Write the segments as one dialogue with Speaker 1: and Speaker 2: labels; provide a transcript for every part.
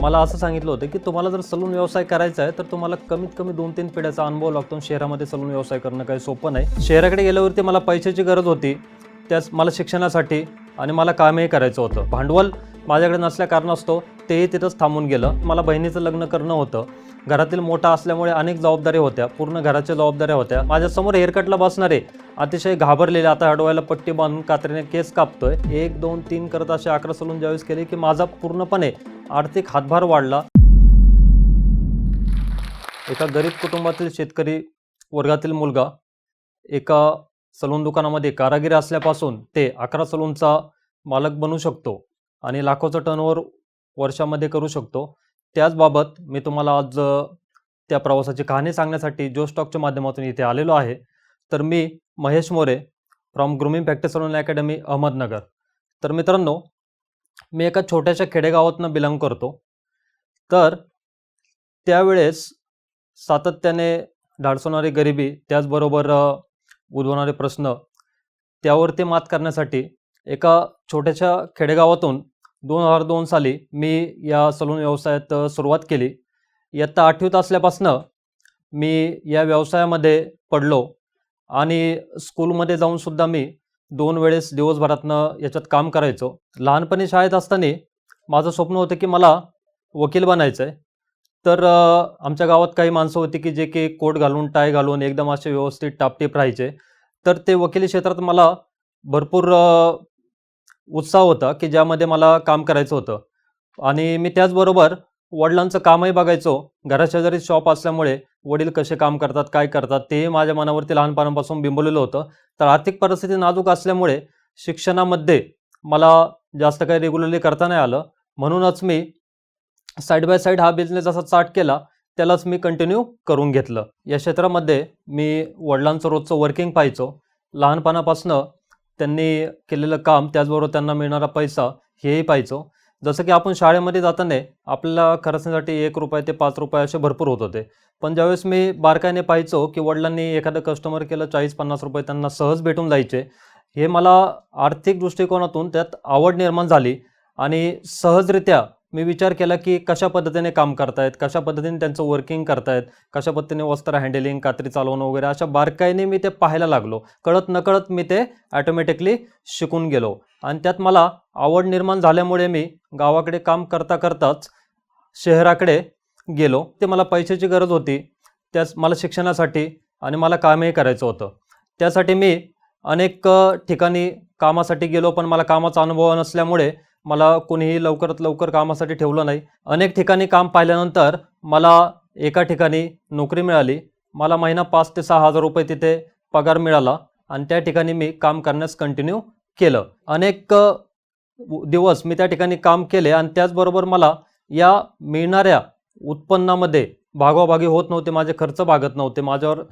Speaker 1: मला असं सांगितलं होतं की तुम्हाला जर सलून व्यवसाय करायचा आहे तर तुम्हाला कमीत कमी दोन तीन पिढ्याचा अनुभव लागतो आणि शहरामध्ये सलून व्यवसाय करणं काही सोपं नाही. शहराकडे गेल्यावरती मला पैशाची गरज होती त्याच मला शिक्षणासाठी आणि मला कामही करायचं होतं. भांडवल माझ्याकडे नसल्या कारणास्तव तेही तिथंच थांबून गेलं. मला बहिणीचं लग्न करणं होतं. घरातील मोठा असल्यामुळे अनेक जबाबदाऱ्या होत्या पूर्ण घराच्या जबाबदाऱ्या होत्या. माझ्यासमोर हेअरकटला बसणारे अतिशय घाबरलेले आता अडवायला पट्टी बांधून कात्रीने केस कापतोय. एक दोन तीन करत असे अकरा सलून ज्यावेळेस केले की माझा पूर्णपणे आर्थिक हातभार वाढला. एका गरीब कुटुंबातील शेतकरी वर्गातील मुलगा एका सलून दुकानामध्ये कारागिरी असल्यापासून ते अकरा सलूनचा मालक बनू शकतो आणि लाखोचं टर्नओव्हर वर्षामध्ये करू शकतो. त्याचबाबत मी तुम्हाला आज त्या प्रवासाची कहाणी सांगण्यासाठी जो स्टॉकच्या माध्यमातून इथे आलेलो आहे तर मी Mahesh More from grooming factor salon academy Ahmednagar. तर मित्रांनो मी एका छोट्याशा खेडेगावातनं बिलॉंग करतो. तर त्यावेळेस सातत्याने ढाडसवणारी गरिबी त्याचबरोबर उद्भवणारे प्रश्न त्यावरती मात करण्यासाठी एका छोट्याशा खेडेगावातून दोन हजार दोन साली मी या सलून व्यवसायात सुरुवात केली. इयत्ता आठवीत असल्यापासनं मी या व्यवसायामध्ये पडलो आणि स्कूलमध्ये जाऊनसुद्धा मी दोन वेळेस दिवसभरातनं याच्यात काम करायचो. लहानपणी शाळेत असताना माझं स्वप्न होतं की मला वकील बनायचं आहे तर आमच्या गावात काही माणसं होती की जे की कोट घालून टाय घालून एकदम असे व्यवस्थित टापटीप राहायचे. तर ते वकिली क्षेत्रात मला भरपूर उत्साह होता की ज्यामध्ये मला काम करायचं होतं. आणि मी त्याचबरोबर वडिलांचं कामही बघायचो. घराशेजारी शॉप असल्यामुळे वडील कसे काम करतात काय करतात तेही माझ्या मनावरती लहानपणापासून बिंबवलेलं होतं. तर आर्थिक परिस्थिती नाजूक असल्यामुळे शिक्षणामध्ये मला जास्त काही रेग्युलरली करता नाही आलं. म्हणूनच मी साईड बाय साईड हा बिझनेस असा चाट केला त्यालाच मी कंटिन्यू करून घेतलं. या क्षेत्रामध्ये मी वडिलांचं रोजचं वर्किंग पाहायचो. लहानपणापासनं त्यांनी केलेलं काम त्याचबरोबर त्यांना मिळणारा पैसा हेही पाहायचो. जसं की आपण शाळेमध्ये जाताना आपल्याला खर्चासाठी एक रुपये ते पाच रुपये असे भरपूर होत होते. पण ज्यावेळेस मी बारकाईने पाहायचो की वडिलांनी एखादं कस्टमर केलं चाळीस पन्नास रुपये त्यांना सहज भेटून जायचे हे मला आर्थिक दृष्टिकोनातून त्यात आवड निर्माण झाली आणि सहजरित्या मी विचार केला की कशा पद्धतीने काम करतायत कशा पद्धतीने त्यांचं वर्किंग करतायत कशा पद्धतीने वस्त्र हँडलिंग कात्री चालवणं वगैरे अशा बारकाईने मी ते पाहायला लागलो. कळत नकळत मी ते ॲटोमॅटिकली शिकून गेलो. आणि त्यात मला आवड निर्माण झाल्यामुळे मी गावाकडे काम करता करताच शहराकडे गेलो. ते मला पैशाची गरज होती त्याच मला शिक्षणासाठी आणि मला कामही करायचं होतं. त्यासाठी मी अनेक ठिकाणी कामासाठी गेलो पण मला कामाचा अनुभव नसल्यामुळे मला कोणीही लवकरात लवकर कामासाठी ठेवलं नाही. अनेक ठिकाणी काम पाहिल्यानंतर मला एका ठिकाणी नोकरी मिळाली. मला महिना पाच ते सहा हजार रुपये तिथे पगार मिळाला आणि त्या ठिकाणी मी काम करण्यास कंटिन्यू केलं. अनेक दिवस मी त्या ठिकाणी काम केले आणि त्याचबरोबर मला या मिळणाऱ्या उत्पन्नामध्ये भागोभागी होत नव्हते माझे खर्च भागत नव्हते. माझ्यावर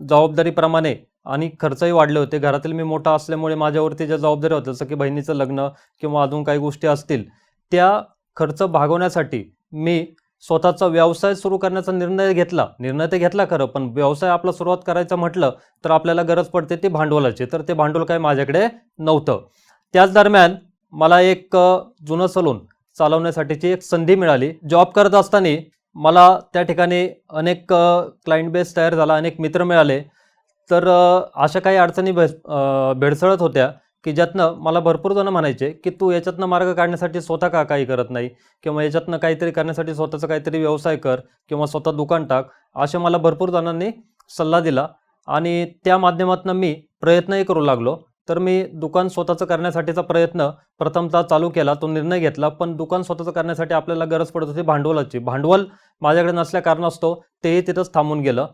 Speaker 1: जबाबदारीप्रमाणे आणि खर्चही वाढले होते. घरातील मी मोठा असल्यामुळे माझ्यावरती ज्या जबाबदाऱ्या होत्या जसं की बहिणीचं लग्न किंवा अजून काही गोष्टी असतील त्या खर्च भागवण्यासाठी मी स्वतःचा व्यवसाय सुरू करण्याचा निर्णय घेतला. निर्णय ते घेतला खरं पण व्यवसाय आपला सुरुवात करायचं म्हटलं तर आपल्याला गरज पडते ती भांडवलाची. तर ते भांडवल काही माझ्याकडे नव्हतं. त्याच दरम्यान मला एक जुनं सलून चालवण्यासाठीची एक संधी मिळाली. जॉब करत असताना मला त्या ठिकाणी अनेक क्लायंट बेस तयार झाला अनेक मित्र मिळाले. तर अशा काही अडचणी भेस भेडसळत होत्या की ज्यातनं मला भरपूर जणं म्हणायचे की तू याच्यातनं मार्ग काढण्यासाठी स्वतः का काही करत नाही? किंवा याच्यातनं काहीतरी करण्यासाठी स्वतःचा काहीतरी व्यवसाय कर किंवा स्वतः दुकान टाक असे मला भरपूर जणांनी सल्ला दिला. आणि त्या माध्यमातून मी प्रयत्नही करू लागलो. तर मी दुकान स्वतःचं करण्यासाठीचा प्रयत्न प्रथमतः चालू केला तो निर्णय घेतला. पण दुकान स्वतःचं करण्यासाठी आपल्याला गरज पडत होती भांडवलाची. भांडवल माझ्याकडे नसल्या कारणास्तव तेही तिथंच थांबून गेलं.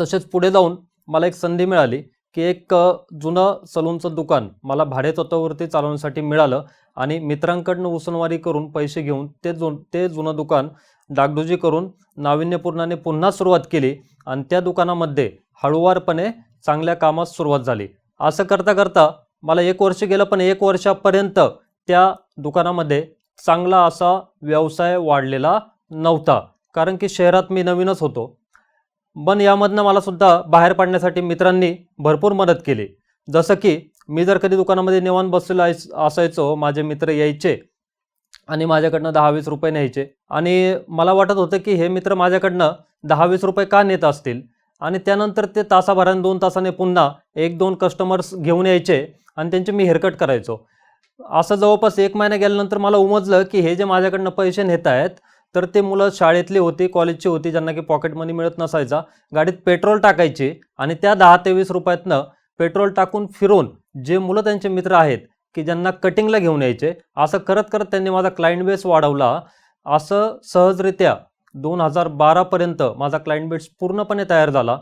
Speaker 1: तसेच पुढे जाऊन मला एक संधी मिळाली की एक जुनं सलूनचं दुकान मला भाडेतत्वावरती चालवण्यासाठी मिळालं आणि मित्रांकडनं उसनवारी करून पैसे घेऊन ते जु ते जुनं दुकान डागडुजी करून नाविन्यपूर्णाने पुन्हा सुरुवात केली आणि त्या दुकानामध्ये हळूवारपणे चांगल्या कामास सुरुवात झाली. असं करता करता मला एक वर्ष गेलं पण एक वर्षापर्यंत त्या दुकानामध्ये चांगला असा व्यवसाय वाढलेला नव्हता. कारण की शहरात मी नवीनच होतो. पण यामधनं मला सुद्धा बाहेर पाडण्यासाठी मित्रांनी भरपूर मदत केली. जसं की मी जर कधी दुकानामध्ये निवांत बसलेलो असायचो माझे मित्र यायचे आणि माझ्याकडनं दहा वीस रुपये न्यायचे. आणि मला वाटत होतं की हे मित्र माझ्याकडनं दहा वीस रुपये का नेत असतील? आणि त्यानंतर ते तासाभरान दोन तासाने पुन्हा एक दोन कस्टमर्स घेऊन यायचे आणि त्यांचे मी हेअरकट करायचो. असं जवळपास एक महिना गेल्यानंतर मला उमजलं की हे जे माझ्याकडनं पैसे नेत आहेत तर ते मुलं शाळेतली होती कॉलेजची होती ज्यांना की पॉकेट मनी मिळत नसायचा गाडीत पेट्रोल टाकायचे आणि त्या दहा ते वीस रुपयातनं पेट्रोल टाकून फिरून जे मुलं त्यांचे मित्र आहेत की ज्यांना कटिंगला घेऊन यायचे असं करत करत त्यांनी माझा क्लायंट बेस वाढवला. असं सहजरित्या दोन हजार बारापर्यंत माझा क्लायंट बेस पूर्णपणे तयार झाला.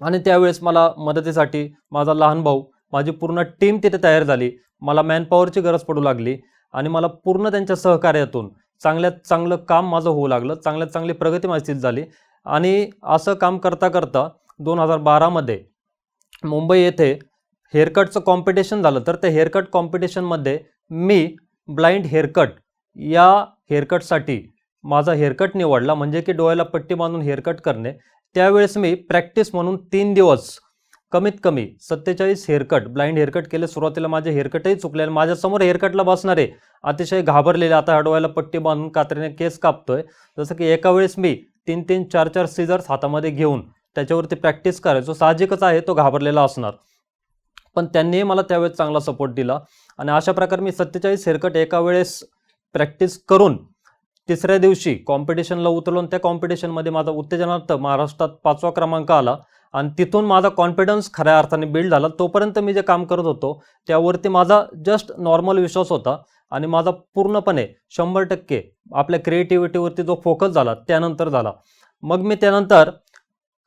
Speaker 1: आणि त्यावेळेस मला मदतीसाठी माझा लहान भाऊ माझी पूर्ण टीम तिथे तयार झाली. मला मॅनपॉवरची गरज पडू लागली आणि मला पूर्ण त्यांच्या सहकार्यातून चांगल्यात चांगलं काम माझं होऊ लागलं. चांगल्यात चांगली प्रगती माझी झाली. आणि असं काम करता करता दोन हजार बारामध्ये मुंबई येथे हेअरकटचं कॉम्पिटिशन झालं. तर त्या हेअरकट कॉम्पिटिशनमध्ये मी ब्लाइंड हेअरकट या हेअरकटसाठी माझा हेअरकट निवडला. म्हणजे की डोळ्याला पट्टी बांधून हेअरकट करणे. त्यावेळेस मी प्रॅक्टिस म्हणून तीन दिवस कमीत कमी सत्तेचाळीस हेअरकट ब्लाइंड हेअरकट केले सुरुवातीला माझे हेअरकटही चुकले आणि माझ्यासमोर हेअरकटला बसणारे अतिशय घाबरलेले आता हडवायला पट्टी बांधून कात्रीने केस कापतोय. जसं की एका वेळेस मी तीन तीन चार चार सीझर्स हातामध्ये घेऊन त्याच्यावरती प्रॅक्टिस करायचो. साहजिकच आहे तो घाबरलेला असणार. पण त्यांनीही मला त्यावेळेस चांगला सपोर्ट दिला आणि अशा प्रकारे मी सत्तेचाळीस हेअरकट एका वेळेस प्रॅक्टिस करून तिसऱ्या दिवशी कॉम्पिटिशनला उतरलो आणि त्या कॉम्पिटिशनमध्ये माझा उत्तेजनार्थ महाराष्ट्रात पाचवा क्रमांक आला. आणि तिथून माझा कॉन्फिडन्स खऱ्या अर्थाने बिल्ड झाला. तोपर्यंत मी जे काम करत होतो त्यावरती माझा जस्ट नॉर्मल विश्वास होता आणि माझा पूर्णपणे शंभर टक्के आपल्या क्रिएटिव्हिटीवरती जो फोकस झाला त्यानंतर झाला. मग मी त्यानंतर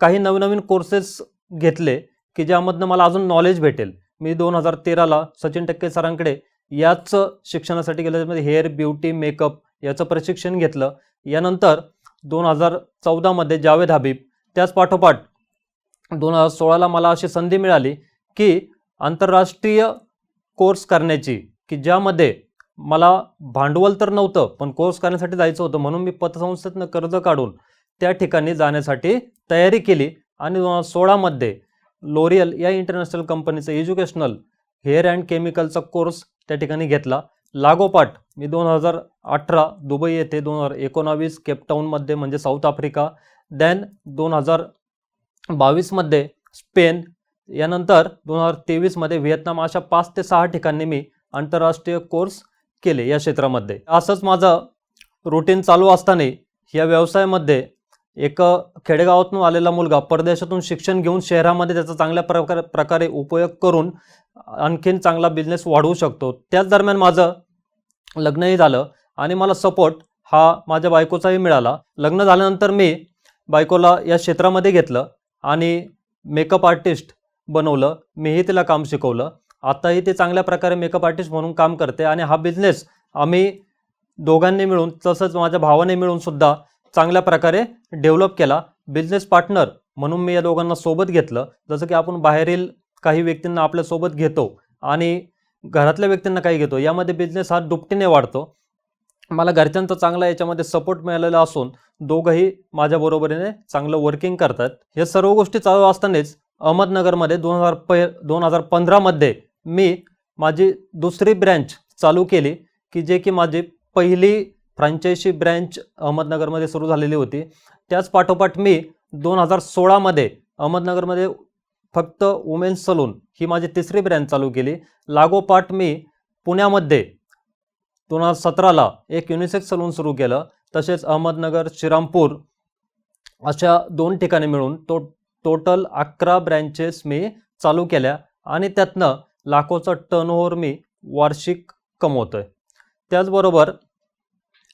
Speaker 1: काही नवीन नवीन कोर्सेस घेतले की ज्यामधनं मला अजून नॉलेज भेटेल. मी दोन हजार तेराला सचिन टक्के सरांकडे याच शिक्षणासाठी गेलं त्यामध्ये हेअर ब्युटी मेकअप याचं प्रशिक्षण घेतलं. यानंतर दोन हजार चौदामध्ये जावेद हबीब त्याच पाठोपाठ दोन हजार सोळाला मला अशी संधी मिळाली की आंतरराष्ट्रीय कोर्स करण्याची की ज्यामध्ये मला भांडवल तर नव्हतं पण कोर्स करण्यासाठी जायचं होतं म्हणून मी पतसंस्थेतनं कर्ज काढून त्या ठिकाणी जाण्यासाठी तयारी केली. आणि दोन हजार सोळामध्ये लोरियल या इंटरनॅशनल कंपनीचं एज्युकेशनल हेअर अँड केमिकलचा कोर्स त्या ठिकाणी घेतला. लागोपाठ मी दोन हजार अठरा दुबई येथे दोन हजार एकोणावीस केपटाऊनमध्ये म्हणजे साऊथ आफ्रिका देन दोन हजार बावीसमध्ये स्पेन यानंतर दोन हजार तेवीसमध्ये व्हिएतनाम अशा पाच ते सहा ठिकाणी मी आंतरराष्ट्रीय कोर्स केले या क्षेत्रामध्ये. असंच माझं रुटीन चालू असताना या व्यवसायामध्ये एक खेडेगावातून आलेला मुलगा परदेशातून शिक्षण घेऊन शहरामध्ये त्याचा चांगल्या प्रकारे प्रकारे उपयोग करून आणखीन चांगला बिझनेस वाढवू शकतो. त्याच दरम्यान माझं लग्नही झालं आणि मला सपोर्ट हा माझ्या बायकोचाही मिळाला. लग्न झाल्यानंतर मी बायकोला या क्षेत्रामध्ये घेतलं. आणि मेकअप आर्टिस्ट बनवलं मीही तिला काम शिकवलं. आत्ताही ते चांगल्या प्रकारे मेकअप आर्टिस्ट म्हणून काम करते आणि हा बिझनेस आम्ही दोघांनी मिळून तसंच माझ्या भावाने मिळून सुद्धा चांगल्या प्रकारे डेव्हलप केला. बिझनेस पार्टनर म्हणून मी या दोघांना सोबत घेतलं. जसं की आपण बाहेरील काही व्यक्तींना आपल्यासोबत घेतो आणि घरातल्या व्यक्तींना काही घेतो यामध्ये बिझनेस हा दुपटीने वाढतो. मला घरच्यांचा चांगला याच्यामध्ये सपोर्ट मिळालेला असून दोघंही माझ्या बरोबरीने चांगलं वर्किंग करतात. हे सर्व गोष्टी चालू असतानाच अहमदनगरमध्ये दोन हजार पै दोन हजार पंधरामध्ये मी माझी दुसरी ब्रँच चालू केली की जे की माझी पहिली फ्रँचायसी ब्रँच अहमदनगरमध्ये सुरू झालेली होती. त्याच पाठोपाठ मी दोन हजार सोळामध्ये अहमदनगरमध्ये फक्त वुमेन्स सलून ही माझी तिसरी ब्रँच चालू केली. लागोपाठ मी पुण्यामध्ये दोन हजार सतराला एक युनिसेक्स सलून सुरू केलं. तसेच अहमदनगर श्रीरामपूर अशा दोन ठिकाणी मिळून तो टोटल अकरा ब्रँचेस मी चालू केल्या आणि त्यातनं लाखोचा टर्नओव्हर मी वार्षिक कमवतो आहे त्याचबरोबर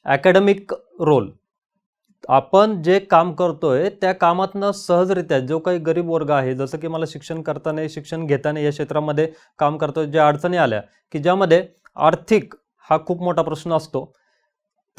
Speaker 1: ॲकॅडमिक रोल आपण जे काम करतोय त्या कामातनं सहजरित्या जो काही गरीब वर्ग आहे जसं की मला शिक्षण करताना शिक्षण घेताना या क्षेत्रामध्ये काम करतो ज्या अडचणी आल्या की ज्यामध्ये आर्थिक हा खूप मोठा प्रश्न असतो.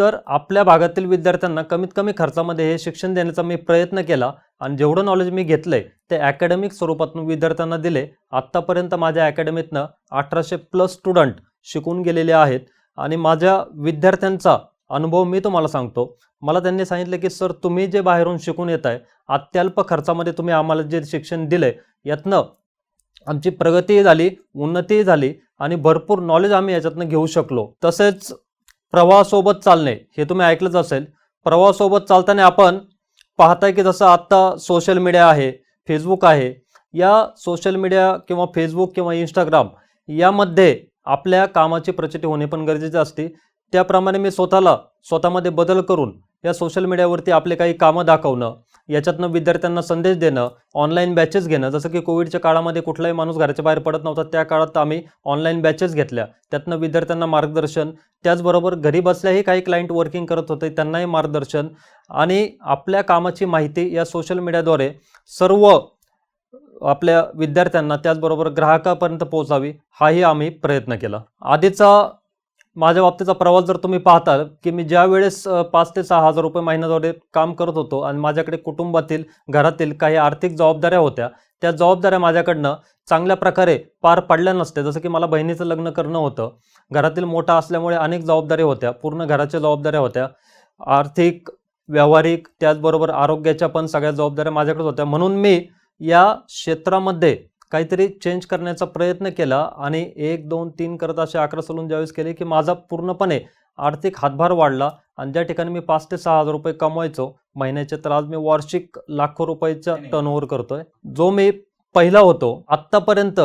Speaker 1: तर आपल्या भागातील विद्यार्थ्यांना कमीत कमी खर्चामध्ये हे शिक्षण देण्याचा मी प्रयत्न केला आणि जेवढं नॉलेज मी घेतलंय ते अकॅडमिक स्वरूपातून विद्यार्थ्यांना दिले. आत्तापर्यंत माझ्या अकॅडमीतनं अठराशे प्लस स्टुडंट शिकून गेलेले आहेत आणि माझ्या विद्यार्थ्यांचा अनुभव मी तुम्हाला सांगतो. मला त्यांनी सांगितलं की सर तुम्ही जे बाहेरून शिकून येत आहे अत्यल्प खर्चामध्ये तुम्ही आम्हाला जे शिक्षण दिलंय यातनं आमची प्रगतीही झाली उन्नतीही झाली आणि भरपूर नॉलेज आम्ही याच्यातनं घेऊ शकलो. तसेच प्रवाहासोबत चालणे हे तुम्ही ऐकलंच असेल. प्रवाहासोबत चालताना आपण पाहताय की जसं आत्ता सोशल मीडिया आहे फेसबुक आहे. या सोशल मीडिया किंवा फेसबुक किंवा इंस्टाग्राम यामध्ये आपल्या कामाची प्रचिती होणे पण गरजेचे असते. त्याप्रमाणे मी स्वतःला स्वतःमध्ये बदल करून या सोशल मीडियावरती आपले काही कामं दाखवणं याच्यातनं विद्यार्थ्यांना संदेश देणं ऑनलाईन बॅचेस घेणं जसं की कोविडच्या काळामध्ये कुठलाही माणूस घराच्या बाहेर पडत नव्हता त्या काळात आम्ही ऑनलाईन बॅचेस घेतल्या. त्यातनं विद्यार्थ्यांना मार्गदर्शन त्याचबरोबर घरी बसल्याही काही क्लायंट वर्किंग करत होते त्यांनाही मार्गदर्शन आणि आपल्या कामाची माहिती या सोशल मीडियाद्वारे सर्व आपल्या विद्यार्थ्यांना त्याचबरोबर ग्राहकापर्यंत पोहोचावी हाही आम्ही प्रयत्न केला. आधीचा माझ्या बाबतीचा प्रवास जर तुम्ही पाहताल की मी ज्या वेळेस पाच ते सहा हजार रुपये महिन्याद्वारे काम करत होतो आणि माझ्याकडे कुटुंबातील घरातील काही आर्थिक जबाबदाऱ्या होत्या त्या जबाबदाऱ्या माझ्याकडनं चांगल्या प्रकारे पार पडल्या नसते जसं की मला बहिणीचं लग्न करणं होतं. घरातील मोठा असल्यामुळे अनेक जबाबदाऱ्या होत्या पूर्ण घराच्या जबाबदाऱ्या होत्या. आर्थिक व्यावहारिक त्याचबरोबर आरोग्याच्या पण सगळ्या जबाबदाऱ्या माझ्याकडे होत्या. म्हणून मी या क्षेत्रामध्ये काहीतरी चेंज करण्याचा प्रयत्न केला आणि एक दोन तीन करत असे अकरा सलून ज्यावेळेस केले की माझा पूर्णपणे आर्थिक हातभार वाढला आणि ज्या ठिकाणी मी पाच ते सहा हजार रुपये कमवायचो महिन्याचे तर आज मी वार्षिक लाखो रुपयाचा टर्नओव्हर करतोय. जो मी पहिला होतो आत्तापर्यंत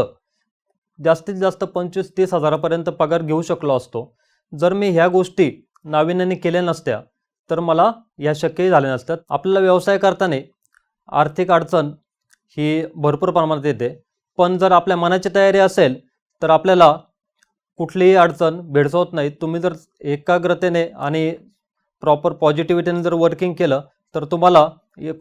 Speaker 1: जास्तीत जास्त पंचवीस तीस हजारापर्यंत पगार घेऊ शकलो असतो. जर मी ह्या गोष्टी नाविन्याने केल्या नसत्या तर मला ह्या शक्यही झाल्या नसत्यात आपल्याला व्यवसाय करताना आर्थिक अडचण ही भरपूर प्रमाणात येते. पण जर आपल्या मनाची तयारी असेल तर आपल्याला कुठलीही अडचण भेडसावत नाही. तुम्ही जर एकाग्रतेने आणि प्रॉपर पॉझिटिव्हिटीने जर वर्किंग केलं तर तुम्हाला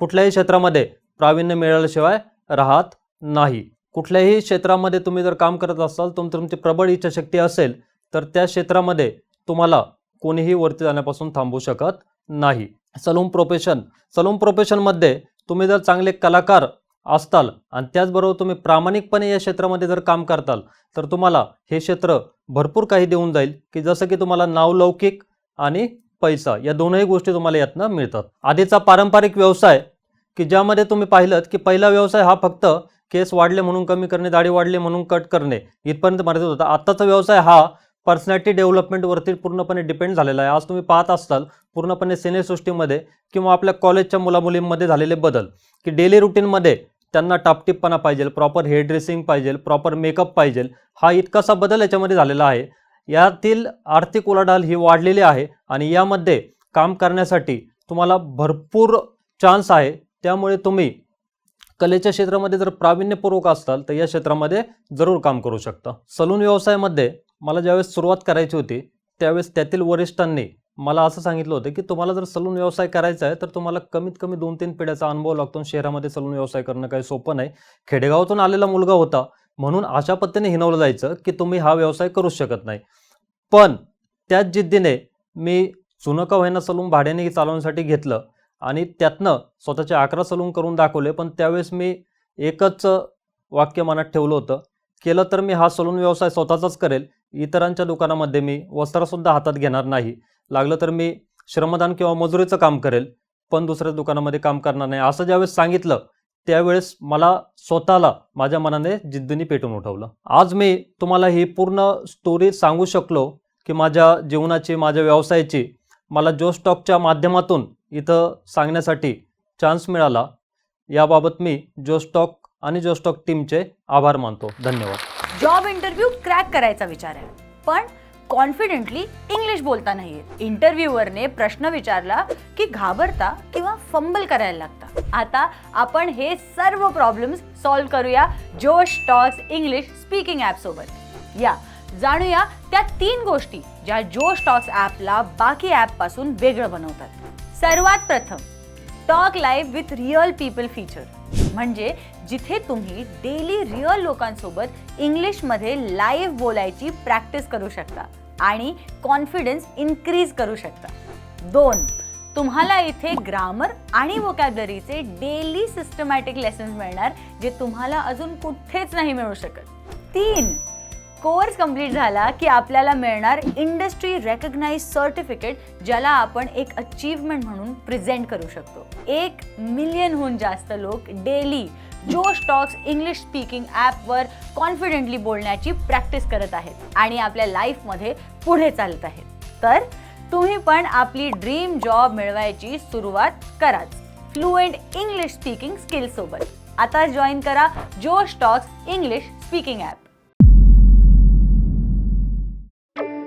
Speaker 1: कुठल्याही क्षेत्रामध्ये प्रावीण्य मिळाल्याशिवाय राहत नाही. कुठल्याही क्षेत्रामध्ये तुम्ही जर काम करत असाल तुम तुमची प्रबळ इच्छाशक्ती असेल तर त्या क्षेत्रामध्ये तुम्हाला कोणीही वरती जाण्यापासून थांबवू शकत नाही. सलून प्रोफेशन सलून प्रोफेशनमध्ये तुम्ही जर चांगले कलाकार असताल आणि त्याचबरोबर तुम्ही प्रामाणिकपणे या क्षेत्रामध्ये जर काम करताल तर तुम्हाला हे क्षेत्र भरपूर काही देऊन जाईल की जसं की तुम्हाला नावलौकिक आणि पैसा या दोनही गोष्टी तुम्हाला यातनं मिळतात. आधीचा पारंपरिक व्यवसाय की ज्यामध्ये तुम्ही पाहिलं की पहिला व्यवसाय हा फक्त केस वाढले म्हणून कमी करणे दाढी वाढले म्हणून कट करणे इथपर्यंत मर्यादित होता. आत्ताचा व्यवसाय हा पर्सनॅलिटी डेव्हलपमेंटवरती पूर्णपणे डिपेंड झालेला आहे. आज तुम्ही पाहत असाल पूर्णपणे सिनेसृष्टीमध्ये किंवा आपल्या कॉलेजच्या मुलामुलींमध्ये झालेले बदल की डेली रुटीनमध्ये त्यांना टापटीपणा पाहिजे प्रॉपर हेअर ड्रेसिंग पाहिजे प्रॉपर मेकअप पाहिजे. हा इतकासा बदल याच्यामध्ये झालेला आहे. यातील आर्थिक उलाढाल ही वाढलेली आहे आणि यामध्ये काम करण्यासाठी तुम्हाला भरपूर चान्स आहे. त्यामुळे तुम्ही कलेच्या क्षेत्रामध्ये जर प्रावीण्यपूर्वक असाल तर या क्षेत्रामध्ये जरूर काम करू शकता. सलून व्यवसायामध्ये मला ज्यावेळेस सुरुवात करायची होती त्यावेळेस त्यातील वरिष्ठांनी मला असं सांगितलं होतं की तुम्हाला जर सलून व्यवसाय करायचा आहे तर तुम्हाला कमीत कमी दोन तीन पिढ्याचा अनुभव लागतो आणि शहरामध्ये सलून व्यवसाय करणं काही सोपं नाही. खेडेगावातून आलेला मुलगा होता म्हणून अशा पद्धतीने हिनवलं जायचं की तुम्ही हा व्यवसाय करू शकत नाही. पण त्याच जिद्दीने मी चुनका व्हायना सलून भाड्याने चालवण्यासाठी घेतलं आणि त्यातनं स्वतःचे अकरा सलून करून दाखवले. पण त्यावेळेस मी एकच वाक्य मनात ठेवलं होतं केलं तर मी हा सलून व्यवसाय स्वतःचाच करेल इतरांच्या दुकानामध्ये मी वस्त्रसुद्धा हातात घेणार नाही. लागलं तर मी श्रमदान किंवा मजुरीचं काम करेल पण दुसऱ्या दुकानामध्ये काम करणार नाही. असं ज्यावेळेस सांगितलं त्यावेळेस मला स्वतःला माझ्या मनाने जिद्दीने पेटून उठवलं. आज मी तुम्हाला ही पूर्ण स्टोरी सांगू शकलो की माझ्या जीवनाची माझ्या व्यवसायाची मला जो स्टॉकच्या माध्यमातून इथं सांगण्यासाठी चान्स मिळाला. याबाबत मी जो स्टॉक आणि जो स्टॉक टीमचे आभार मानतो. धन्यवाद.
Speaker 2: जॉब इंटरव्ह्यू क्रॅक करायचा विचार आहे. पण कॉन्फिडेंटली इंग्लिश बोलता नाही येत प्रश्न विचारला की घाबरता किंवा फंबल करायला लागता. आता आपण हे सर्व प्रॉब्लेम्स सॉल्व्ह करूया जोश टॉक्स इंग्लिश स्पीकिंग ॲपसोबत या. जाणूया त्या तीन गोष्टी ज्या जोश टॉक्स ॲपला बाकी ॲपपासून वेगळं बनवतात. सर्वात प्रथम talk live with real people feature म्हणजे जिथे तुम्ही डेली रिअल लोकांसोबत इंग्लिशमध्ये लाईव्ह बोलायची प्रॅक्टिस करू शकता आणि कॉन्फिडन्स इन्क्रीज करू शकता. दोन तुम्हाला इथे ग्रामर आणि वोकॅबलरीचे डेली सिस्टमॅटिक लेसन्स मिळणार जे तुम्हाला अजून कुठेच नाही मिळू शकत. तीन कोर्स कंप्लीट झाला की आपल्याला मिळणार इंडस्ट्री रेकग्नाइज सर्टिफिकेट ज्याला आपण एक अचीवमेंट म्हणून प्रेझेंट करू शकतो. एक मिलियनहून जास्त लोक daily Josh Talks English speaking ॲपवर कॉन्फिडेंटली बोलण्याची प्रॅक्टिस करत आहेत आणि आपल्या लाईफमध्ये पुढे चालत आहेत. तर तुम्ही पण आपली ड्रीम जॉब मिळवायची सुरुवात कराच. फ्लुएंट इंग्लिश स्पीकिंग स्किल सोबत. आता जॉईन करा Josh Talks English speaking app